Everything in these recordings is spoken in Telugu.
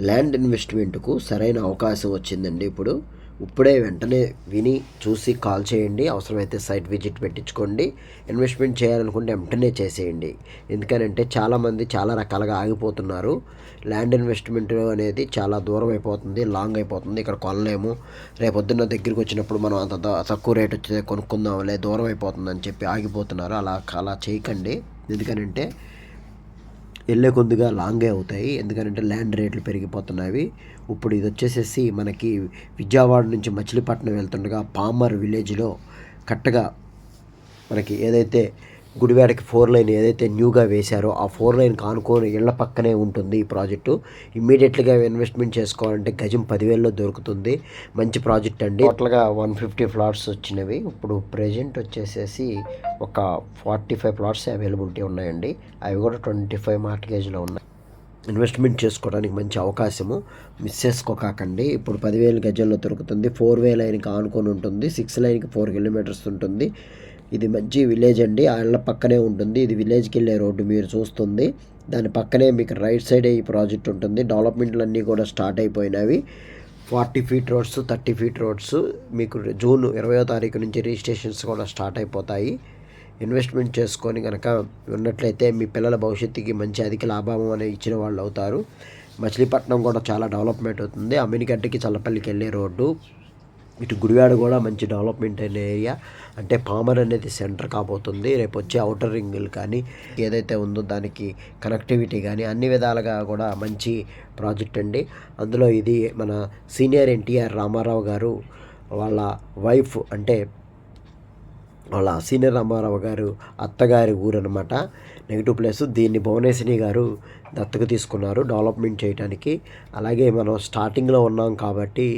ల్యాండ్ ఇన్వెస్ట్మెంట్కు సరైన అవకాశం వచ్చిందండి ఇప్పుడు. ఇప్పుడే వెంటనే విని చూసి కాల్ చేయండి. అవసరమైతే సైట్ విజిట్ పెట్టించుకోండి. ఇన్వెస్ట్మెంట్ చేయాలనుకుంటే వెంటనే చేసేయండి. ఎందుకనంటే చాలామంది చాలా రకాలుగా ఆగిపోతున్నారు. ల్యాండ్ ఇన్వెస్ట్మెంట్ అనేది చాలా దూరం అయిపోతుంది లాంగ్ అయిపోతుంది. ఇక్కడ కొనలేము. రేపొద్దున్న దగ్గరికి వచ్చినప్పుడు మనం అంత తక్కువ రేట్ వచ్చి కొనుక్కుందాంలే దూరం అయిపోతుందని చెప్పి ఆగిపోతున్నారు. అలా అలా చేయకండి. ఎందుకనంటే వెళ్ళే కొద్దిగా లాంగే అవుతాయి. ఎందుకంటే ల్యాండ్ రేట్లు పెరిగిపోతున్నాయి. ఇప్పుడు ఇది వచ్చేసేసి మనకి విజయవాడ నుంచి మచిలీపట్నం వెళ్తుండగా పామర్ విలేజ్లో కరెక్ట్గా మనకి ఏదైతే గుడివాడకి ఫోర్ లైన్ ఏదైతే న్యూగా వేశారో ఆ ఫోర్ లైన్ కానుకొని ఇళ్ళ పక్కనే ఉంటుంది ఈ ప్రాజెక్టు. ఇమ్మీడియట్గా ఇన్వెస్ట్మెంట్ చేసుకోవాలంటే గజం పదివేల్లో దొరుకుతుంది. మంచి ప్రాజెక్ట్ అండి. టోటల్గా వన్ ఫిఫ్టీ ప్లాట్స్ వచ్చినవి. ఇప్పుడు ప్రజెంట్ వచ్చేసేసి ఒక ఫార్టీ ఫైవ్ ప్లాట్స్ అవైలబిలిటీ ఉన్నాయండి. అవి కూడా ట్వంటీ ఫైవ్ మార్టిగేజ్లో ఉన్నాయి. ఇన్వెస్ట్మెంట్ చేసుకోవడానికి మంచి అవకాశము. మిస్ చేసుకోకాకండి ఇప్పుడు పదివేల గజంలో దొరుకుతుంది. ఫోర్ వే లైన్కి ఆనుకొని ఉంటుంది సిక్స్ లైన్కి ఫోర్ కిలోమీటర్స్ ఉంటుంది. ఇది మంచి విలేజ్ అండి. ఆ పక్కనే ఉంటుంది. ఇది విలేజ్కి వెళ్ళే రోడ్డు మీరు చూస్తుంది. దాని పక్కనే మీకు రైట్ సైడే ఈ ప్రాజెక్ట్ ఉంటుంది. డెవలప్మెంట్లు అన్నీ కూడా start అయిపోయినవి. Forty feet roads thirty feet roads మీకు జూన్ ఇరవయో తారీఖు నుంచి రిజిస్ట్రేషన్స్ కూడా స్టార్ట్ అయిపోతాయి. ఇన్వెస్ట్మెంట్ చేసుకొని కనుక ఉన్నట్లయితే మీ పిల్లల భవిష్యత్తుకి మంచి అధిక లాభం అనే ఇచ్చిన వాళ్ళు అవుతారు. మచిలీపట్నం కూడా చాలా డెవలప్మెంట్ అవుతుంది. అమ్మినిగడ్డకి చల్లపల్లికి వెళ్ళే రోడ్డు. ఇటు గుడివాడ కూడా మంచి డెవలప్మెంట్ అయిన ఏరియా. అంటే పామర్ అనేది సెంటర్ కాబోతుంది. రేపు వచ్చే అవుటర్ రింగులు కానీ ఏదైతే ఉందో దానికి కనెక్టివిటీ కానీ అన్ని విధాలుగా కూడా మంచి ప్రాజెక్ట్ అండి. అందులో ఇది మన సీనియర్ ఎన్టీఆర్ రామారావు గారు వాళ్ళ వైఫ్ అంటే వాళ్ళ సీనియర్ రామారావు గారు అత్తగారి ఊరు అనమాట నెగిటివ్ ప్లేస్ దీన్ని భువనేశ్వరి గారు దత్తకు తీసుకున్నారు డెవలప్మెంట్ చేయడానికి అలాగే మనం స్టార్టింగ్లో ఉన్నాం కాబట్టి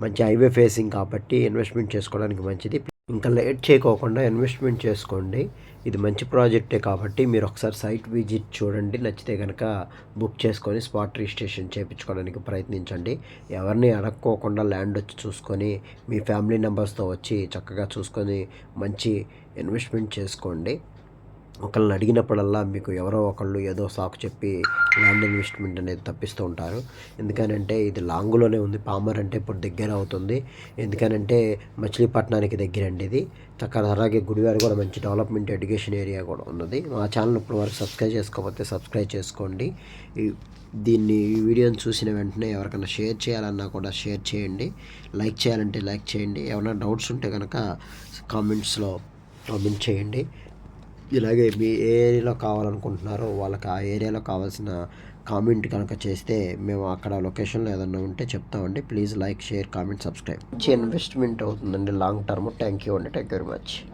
మంచి హైవే ఫేసింగ్ కాబట్టి ఇన్వెస్ట్మెంట్ చేసుకోవడానికి మంచిది. ఇంకా లేట్ చేయకోకుండా ఇన్వెస్ట్మెంట్ చేసుకోండి. ఇది మంచి ప్రాజెక్టే కాబట్టి మీరు ఒకసారి సైట్ విజిట్ చూడండి. నచ్చితే కనుక బుక్ చేసుకొని స్పాట్ రిజిస్ట్రేషన్ చేయించుకోవడానికి ప్రయత్నించండి. ఎవరిని అడక్కోకుండా ల్యాండ్ వచ్చి చూసుకొని మీ ఫ్యామిలీ మెంబర్స్తో వచ్చి చక్కగా చూసుకొని మంచి ఇన్వెస్ట్మెంట్ చేసుకోండి. ఒకళ్ళని అడిగినప్పుడల్లా మీకు ఎవరో ఒకళ్ళు ఏదో సాకు చెప్పి ల్యాండ్ ఇన్వెస్ట్మెంట్ అనేది తప్పిస్తూ ఉంటారు. ఎందుకనంటే ఇది లాంగ్లోనే ఉంది. పామర్ అంటే ఇప్పుడు దగ్గర అవుతుంది. ఎందుకనంటే మచిలీపట్నానికి దగ్గర అండి ఇది. చక్కగా అలాగే గుడివారు కూడా మంచి డెవలప్మెంట్ ఎడ్యుకేషన్ ఏరియా కూడా ఉన్నది. మా ఛానల్ ఇప్పుడు వరకు సబ్స్క్రైబ్ చేసుకోకపోతే సబ్స్క్రైబ్ చేసుకోండి. దీన్ని ఈ వీడియోని చూసిన వెంటనే ఎవరికైనా షేర్ చేయాలన్నా కూడా షేర్ చేయండి. లైక్ చేయాలంటే లైక్ చేయండి. ఏమైనా డౌట్స్ ఉంటే కనుక కామెంట్స్లో కామెంట్ చేయండి. ఇలాగే మీ ఏ ఏరియాలో కావాలనుకుంటున్నారో వాళ్ళకి ఆ ఏరియాలో కావాల్సిన కామెంట్ కనుక చేస్తే మేము అక్కడ లొకేషన్లో ఏదన్నా ఉంటే చెప్తామండి. Please like share comment subscribe. మంచి ఇన్వెస్ట్మెంట్ అవుతుందండి. Long term. థ్యాంక్ యూ అండి. Thank you very much.